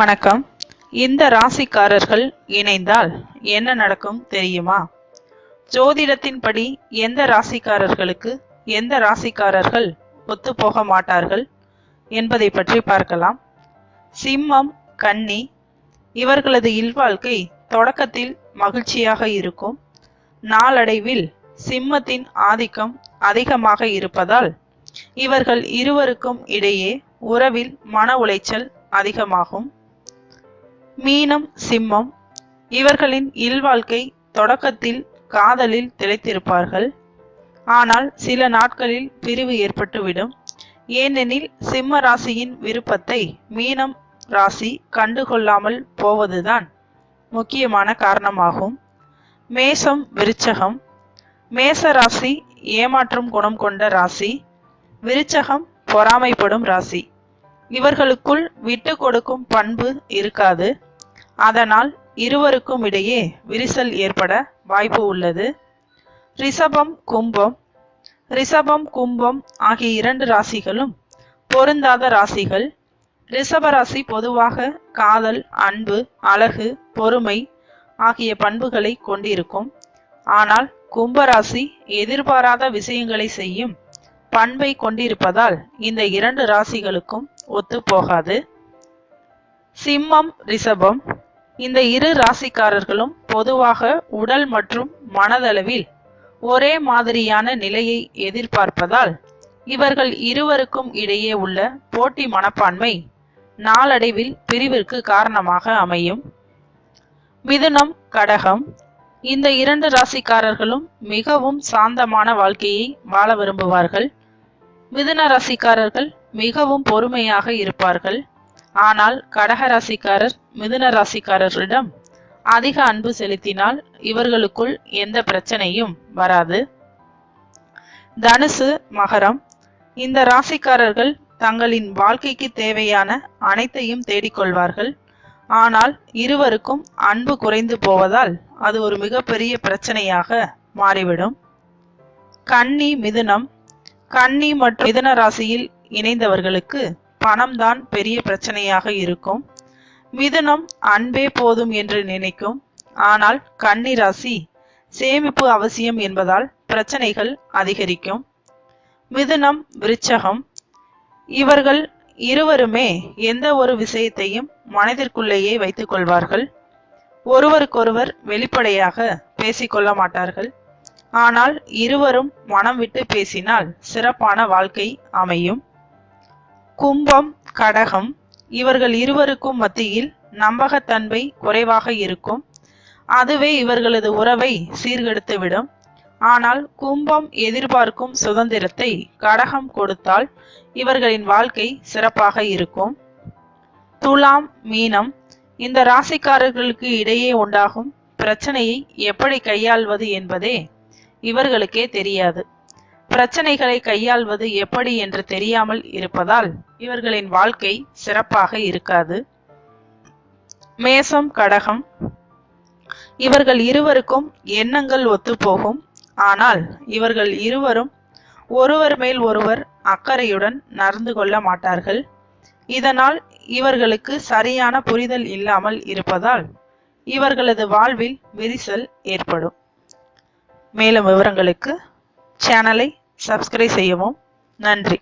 வணக்கம். இந்த ராசிக்காரர்கள் இணைந்தால் என்ன நடக்கும் தெரியுமா? ஜோதிடத்தின்படி எந்த ராசிக்காரர்களுக்கு எந்த ராசிக்காரர்கள் ஒத்து போக மாட்டார்கள் என்பதை பற்றி பார்க்கலாம். சிம்மம் கன்னி இவர்களது இல்வாழ்க்கை தொடக்கத்தில் மகிழ்ச்சியாக இருக்கும். நாளடைவில் சிம்மத்தின் ஆதிக்கம் அதிகமாக இருப்பதால் இவர்கள் இருவருக்கும் இடையே உறவில் மன உளைச்சல் அதிகமாகும். மீனம் சிம்மம் இவர்களின் இல்வாழ்க்கை தொடக்கத்தில் காதலில் திளைத்திருப்பார்கள். ஆனால் சில நாட்களில் பிரிவு ஏற்பட்டுவிடும். ஏனெனில் சிம்ம ராசியின் விருப்பத்தை மீனம் ராசி கண்டுகொள்ளாமல் போவதுதான் முக்கியமான காரணமாகும். மேசம் விருச்சகம். மேச ராசி ஏமாற்றும் குணம் கொண்ட ராசி. விருச்சகம் பொறாமைப்படும் ராசி. இவர்களுக்குள் விட்டு கொடுக்கும் பண்பு இருக்காது. அதனால் இருவருக்கும் இடையே விரிசல் ஏற்பட வாய்ப்பு உள்ளது. ரிஷபம் கும்பம். ரிஷபம் கும்பம் ஆகிய இரண்டு ராசிகளும் பொருந்தாத ராசிகள். ரிஷப ராசி பொதுவாக காதல் அன்பு அழகு பொறுமை ஆகிய பண்புகளை கொண்டிருக்கும். ஆனால் கும்பராசி எதிர்பாராத விஷயங்களை செய்யும் பண்பை கொண்டிருப்பதால் இந்த இரண்டு ராசிகளுக்கும் ஒத்து போகாது. சிம்மம் ரிஷபம். இந்த இரு ராசிக்காரர்களும் பொதுவாக உடல் மற்றும் மனதளவில் ஒரே மாதிரியான நிலையை எதிர்பார்ப்பதால் இவர்கள் இருவருக்கும் இடையே உள்ள போட்டி மனப்பான்மை நாளடைவில் பிரிவிற்கு காரணமாக அமையும். மிதுனம் கடகம். இந்த இரண்டு ராசிக்காரர்களும் மிகவும் சாந்தமான வாழ்க்கையை வாழ விரும்புவார்கள். மிதுன ராசிக்காரர்கள் மிகவும் பொறுமையாக இருப்பார்கள். ஆனால் கடக ராசிக்காரர் மிதுன ராசிக்காரர்களிடம் அதிக அன்பு செலுத்தினால் இவர்களுக்குள் எந்த பிரச்சனையும் வராது. தனுசு மகரம். இந்த ராசிக்காரர்கள் தங்களின் வாழ்க்கைக்கு தேவையான அனைத்தையும் தேடிக்கொள்வார்கள். ஆனால் இருவருக்கும் அன்பு குறைந்து போவதால் அது ஒரு மிகப்பெரிய பிரச்சனையாக மாறிவிடும். கன்னி மிதுனம். கன்னி மற்றும் மிதுன ராசியில் இணைந்தவர்களுக்கு பணம்தான் பெரிய பிரச்சனையாக இருக்கும். மிதுனம் அன்பே போதும் என்று நினைக்கும். ஆனால் கன்னி ராசி சேமிப்பு அவசியம் என்பதால் பிரச்சனைகள் அதிகரிக்கும். மிதுனம் விருச்சகம். இவர்கள் இருவருமே எந்த ஒரு விஷயத்தையும் மனதிற்குள்ளேயே வைத்துக் கொள்வார்கள். ஒருவருக்கொருவர் வெளிப்படையாக பேசிக்கொள்ள மாட்டார்கள். ஆனால் இருவரும் மனம் விட்டு பேசினால் சிறப்பான வாழ்க்கை அமையும். கும்பம் கடகம் இவர்கள் இருவருக்கும் மத்தியில் நம்பகத்தன்மை குறைவாக இருக்கும். அதுவே இவர்களது உறவை சீர்கெடுத்துவிடும். ஆனால் கும்பம் எதிர்பார்க்கும் சுதந்திரத்தை கடகம் கொடுத்தால் இவர்களின் வாழ்க்கை சிறப்பாக இருக்கும். துலாம் மீனம் இந்த ராசிக்காரர்களுக்கு இடையே உண்டாகும் பிரச்சனையை எப்படி கையாள்வது என்பதே இவர்களுக்கே தெரியாது. பிரச்சனைகளை கையாள்வது எப்படி என்று தெரியாமல் இருப்பதால் இவர்களின் வாழ்க்கை சிறப்பாக இருக்காது. மேசம் கடகம். இவர்கள் இருவருக்கும் எண்ணங்கள் ஒத்துப்போகும். ஆனால் இவர்கள் இருவரும் ஒருவர் மேல் ஒருவர் அக்கறையுடன் நடந்து கொள்ள மாட்டார்கள். இதனால் இவர்களுக்கு சரியான புரிதல் இல்லாமல் இருப்பதால் இவர்களது வாழ்வில் விரிசல் ஏற்படும். மேலும் விவரங்களுக்கு சேனலை சப்ஸ்கிரைப் செய்யவும். நன்றி.